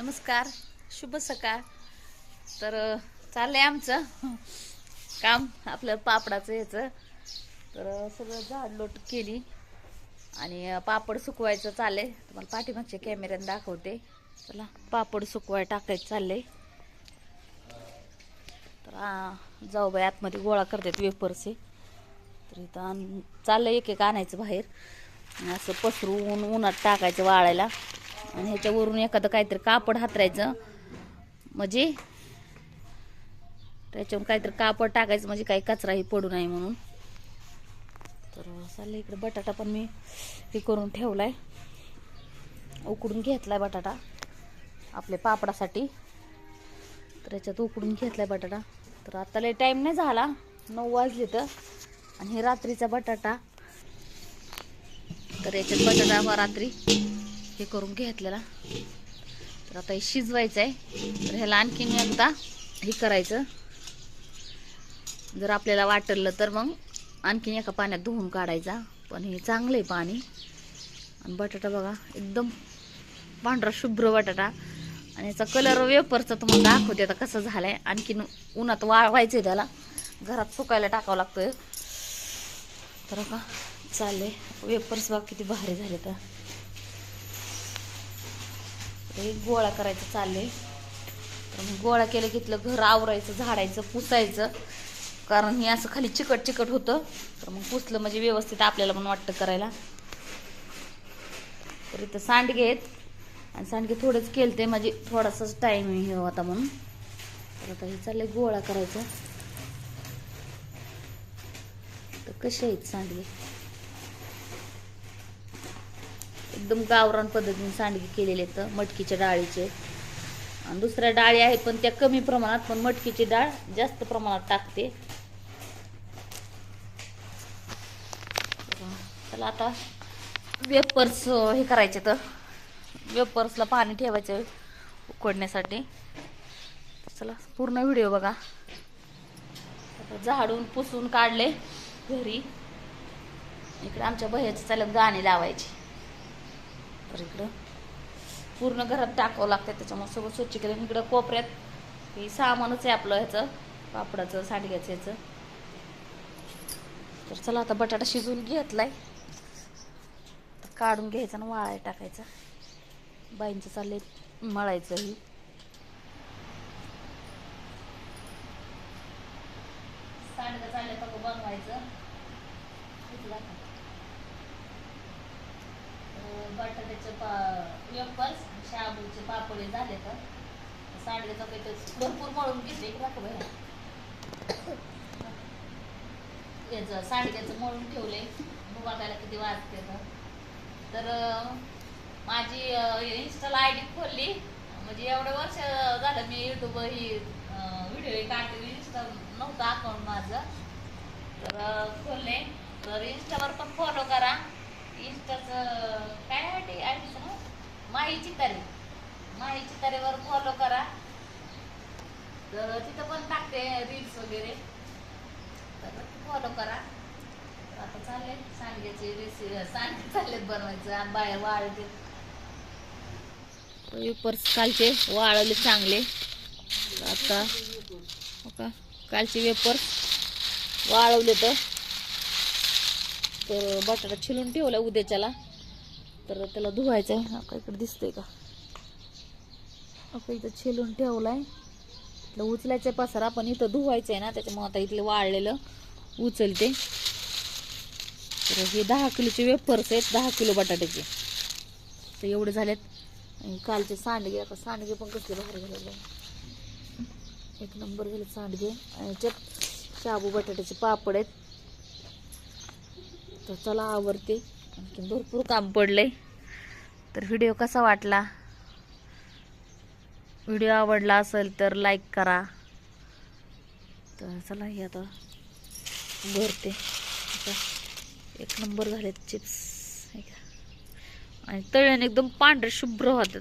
नमस्कार शुभ सकाळ. तर चाललंय आमचं काम आपलं पापडाचं ह्याचं. तर सगळं झाडलोट केली आणि पापड सुकवायचं चाललंय. तुम्हाला पाठीमागच्या कॅमेऱ्यानं दाखवते. चला पापड सुकवाय टाकायचं चाललंय. तर जाऊ बाई आतमध्ये गोळा करतात वेफरचे तर इथं चाललं चाललंय एक एक आणायचं बाहेर. असं पसरून उन्हात टाकायचं वाळायला. आणि ह्याच्यावरून एखादं काहीतरी कापड हातरायचं. म्हणजे त्याच्यावर काहीतरी कापड टाकायचं म्हणजे काही कचराही पडू नये म्हणून. तर चाललं इकडे बटाटा पण मी हे करून ठेवलाय. उकडून घेतलाय बटाटा आपल्या पापडासाठी. तर याच्यात उकडून घेतलाय बटाटा. तर आता लय टाईम नाही झाला. नऊ वाजले तर. आणि हे रात्रीचा बटाटा. तर याच्यात बटाटा रात्री. हे करून घेतलेला. तर आता हे शिजवायचं आहे तर ह्याला आणखीन एकदा हे करायचं. जर आपल्याला वाटलं तर मग आणखीन एका पाण्यात धुवून काढायचा. पण हे चांगलं आहे पाणी. आणि बटाटा बघा एकदम पांढरा शुभ्र बटाटा. आणि याचा कलर वेपरचा तुम्हाला दाखवते आता कसं आहे आणखीन उन्हात वाळवायचं आहे त्याला. घरात सुकायला टाकावं लागतं तर का चालले वेपर्स बघ किती भारी झाले तर एक गोळा करायचं चालले तर मग गोळा केलं की घर आवरायचं झाडायचं पुसायचं. कारण हे असं खाली चिकट चिकट होतं. तर मग पुसलं म्हणजे व्यवस्थित आपल्याला पण वाटतं करायला. तर इथं सांडगे आहेत. आणि सांडगे थोडेच केलते म्हणजे थोडासाच टाईम हे होता म्हणून. तर आता हे चाललंय गोळा करायचं. तर कसे आहेत सांडगे? एकदम गावरान पद्धतीने सांडगे केलेले आहेत मटकीच्या डाळीचे. आणि दुसऱ्या डाळी आहेत पण त्या कमी प्रमाणात पण मटकीची डाळ जास्त प्रमाणात टाकते. चला आता वेपर्स हे करायचे तर. वेपर्सला पाणी ठेवायचं उकडण्यासाठी. चला पूर्ण व्हिडिओ बघा. आता झाडून पुसून काढले घरी. इकडे आमच्या बह्याचे चालत गाणी लावायचे. तर इकडं पूर्ण घरात टाकावं लागतं त्याच्यामुळे सगळं स्वच्छ केलं. आणि इकडं कोपऱ्यात हे सामानच आहे आपलं ह्याचं पापडाचं सांडग्याचं ह्याचं. तर चला आता बटाटा शिजवून घेतलाय. तर काढून घ्यायचं आणि वाळाय टाकायचं. बाईंचं चालले मळायचं ही. सांडगं बनवायचं. बटाट्याचे पा वेफर्स शाबूचे पापडे झाले तर. सांडग्याचं काही भरपूर मळून घेतले दाखव याचं सांडग्याचं मळून ठेवले बघायला किती वाजते तर तर माझी इन्स्टाला आय डी खोलली. म्हणजे एवढं वर्ष झालं मी युट्यूब ही व्हिडिओ काढते इंस्टा नव्हतं अकाउंट माझं. तर खोलले. तर इन्स्टावर पण फॉलो करा. इन्स्टाचं काय आय डी आय डीचं माहीची माही माहीची माही चितारेवर फॉलो करा. तर तिथं पण टाकते रील्स वगैरे. तर फॉलो करा. आता चालले सांडग्याची रेसिपी सांडगे चाललेत बनवायचं. बाहेर वाळते वेपर्स कालचे वाळले चांगले. आता हो का? कालचे वेपर्स वाळवले तर. तर बटाटा छिलून ठेवला उद्याच्याला. तर त्याला धुवायचं आहे आपल्या इकडे दिसतंय का? आपल्या इथं छेलून ठेवलाय. इथलं उचलायचं पसारा पण इथं धुवायचं आहे ना त्याच्यामुळे आता इथलं वाळलेलं उचलते. तर हे दहा किलोचे वेफर्स आहेत दहा किलो बटाट्याचे. तर एवढे झालेत. आणि कालचे सांडगे आता सांडगे पण कसले भारी झालेले एक नंबर झाले सांडगे. आणि याच्यात शाबू बटाट्याचे पापड आहेत. तर चला आवडते आणखी भरपूर काम पडलंय. तर व्हिडिओ कसा वाटला? व्हिडिओ आवडला असेल तर लाईक करा. तर चला हे आता भरते. एक नंबर झालेत चिप्स आणि तळ्याने एकदम पांढरे शुभ्र होतात.